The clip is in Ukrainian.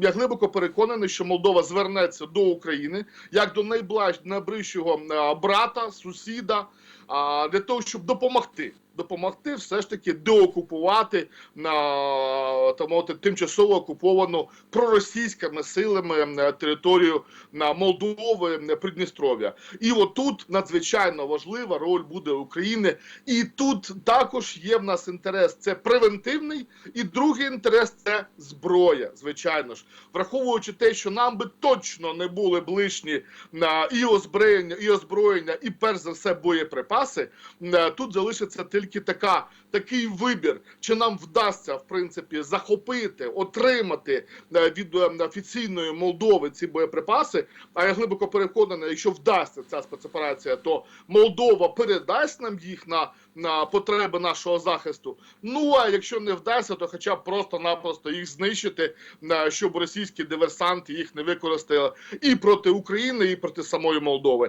я глибоко переконаний, що Молдова звернеться до України як до найближ- найближчого брата, сусіда, для того, щоб допомогти. Допомогти все ж таки деокупувати на мовити, тимчасово окуповану проросійськими силами територію на Молдови, Придністров'я. І отут надзвичайно важлива роль буде України. І тут також є в нас інтерес. Це превентивний, і другий інтерес це зброя. Звичайно ж, враховуючи те, що нам би точно не були ближні на і озброєння, і озброєння, і перш за все боєприпаси. Тут залишиться тільки така такий вибір, чи нам вдасться в принципі захопити, отримати е, від е, офіційної Молдови ці боєприпаси. А я глибоко переконаний, якщо вдасться ця спецоперація, то Молдова передасть нам їх на, на потреби нашого захисту. Ну а якщо не вдасться, то хоча б просто-напросто їх знищити, е, щоб російські диверсанти їх не використали і проти України, і проти самої Молдови.